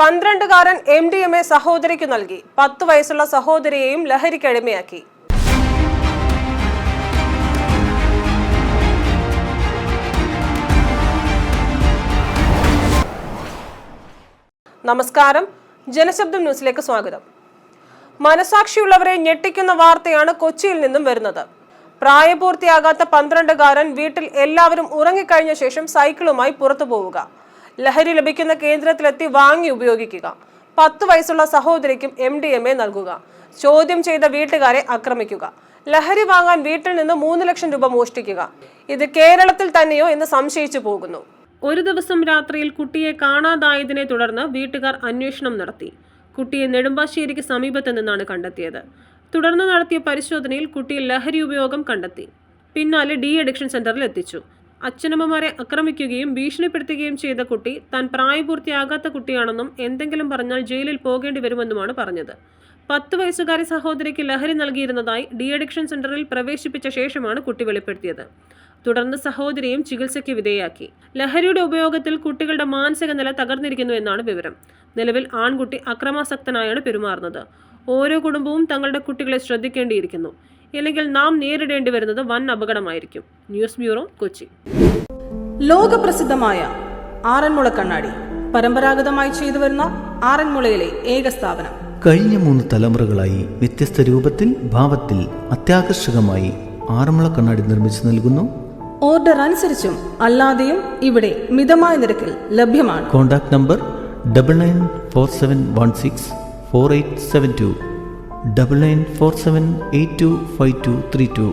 പന്ത്രണ്ടുകാരൻ M D M A സഹോദരിക്ക് നൽകി. പത്ത് വയസ്സുള്ള സഹോദരിയെയും ലഹരിക്കടിമയാക്കി നമസ്കാരം. ജനശബ്ദം ന്യൂസിലേക്ക് സ്വാഗതം. മനസാക്ഷിയുള്ളവരെ ഞെട്ടിക്കുന്ന വാർത്തയാണ് കൊച്ചിയിൽ നിന്നും വരുന്നത്. പ്രായപൂർത്തിയാകാത്ത പന്ത്രണ്ടുകാരൻ വീട്ടിൽ എല്ലാവരും ഉറങ്ങിക്കഴിഞ്ഞ ശേഷം സൈക്കിളുമായി പുറത്തു പോവുക ലഹരി ലഭിക്കുന്ന കേന്ദ്രത്തിലെത്തി വാങ്ങി ഉപയോഗിക്കുക. പത്ത് വയസ്സുള്ള സഹോദരിക്കും എം ഡി എം എ നൽകുക. ചോദ്യം ചെയ്ത വീട്ടുകാരെ ആക്രമിക്കുക. ലഹരി വാങ്ങാൻ വീട്ടിൽ നിന്ന് മൂന്ന് ലക്ഷം രൂപ മോഷ്ടിക്കുക. ഇത് കേരളത്തിൽ തന്നെയോ എന്ന് സംശയിച്ചു പോകുന്നു. ഒരു ദിവസം രാത്രിയിൽ കുട്ടിയെ കാണാതായതിനെ തുടർന്ന് വീട്ടുകാർ അന്വേഷണം നടത്തി. കുട്ടിയെ നെടുമ്പാശ്ശേരിക്ക് സമീപത്ത് നിന്നാണ് കണ്ടെത്തിയത്. തുടർന്ന് നടത്തിയ പരിശോധനയിൽ കുട്ടിയിൽ ലഹരി ഉപയോഗം കണ്ടെത്തി. പിന്നാലെ ഡി അഡിക്ഷൻ സെന്ററിൽ എത്തിച്ചു. അച്ഛനമ്മമാരെ ആക്രമിക്കുകയും ഭീഷണിപ്പെടുത്തുകയും ചെയ്ത കുട്ടി താൻ പ്രായപൂർത്തിയാകാത്ത കുട്ടിയാണെന്നും എന്തെങ്കിലും പറഞ്ഞാൽ ജയിലിൽ പോകേണ്ടി വരുമെന്നുമാണ് പറഞ്ഞത്. പത്ത് വയസ്സുകാരി സഹോദരിക്ക് ലഹരി നൽകിയിരുന്നതായി ഡി അഡിക്ഷൻ സെന്ററിൽ പ്രവേശിപ്പിച്ച ശേഷമാണ് കുട്ടി വെളിപ്പെടുത്തിയത്. തുടർന്ന് സഹോദരിയും ചികിത്സയ്ക്ക് വിധേയാക്കി ലഹരിയുടെ ഉപയോഗത്തിൽ കുട്ടികളുടെ മാനസിക നില തകർന്നിരിക്കുന്നു എന്നാണ് വിവരം. നിലവിൽ ആൺകുട്ടി അക്രമാസക്തനായാണ് പെരുമാറുന്നത്. ഓരോ കുടുംബവും തങ്ങളുടെ കുട്ടികളെ ശ്രദ്ധിക്കേണ്ടിയിരിക്കുന്നു. ഇല്ലെങ്കിൽ നാം നേരിടേണ്ടി വരുന്നത് വൻ അപകടമായിരിക്കും. News bureau Kochi. ലോകപ്രസിദ്ധമായ ആറന്മുള കണ്ണാടി. പരമ്പരാഗതമായി ചെയ്തു വരുന്ന ആറന്മുളയിലെ ഏക സ്ഥാപനം. കഴിഞ്ഞ മൂന്ന് തലമുറകളായി വ്യത്യസ്ത രൂപത്തിൽ ഭാവത്തിൽ അത്യാകർഷകമായി ആറന്മുള കണ്ണാടി നിർമ്മിച്ചു നൽകുന്നു. ഓർഡർ അനുസരിച്ചും അല്ലാതെയും ഇവിടെ മിതമായ നിരക്കിൽ ലഭ്യമാണ്. Contact number double nine four seven one six four eight seven two. Double nine four seven eight two five two three two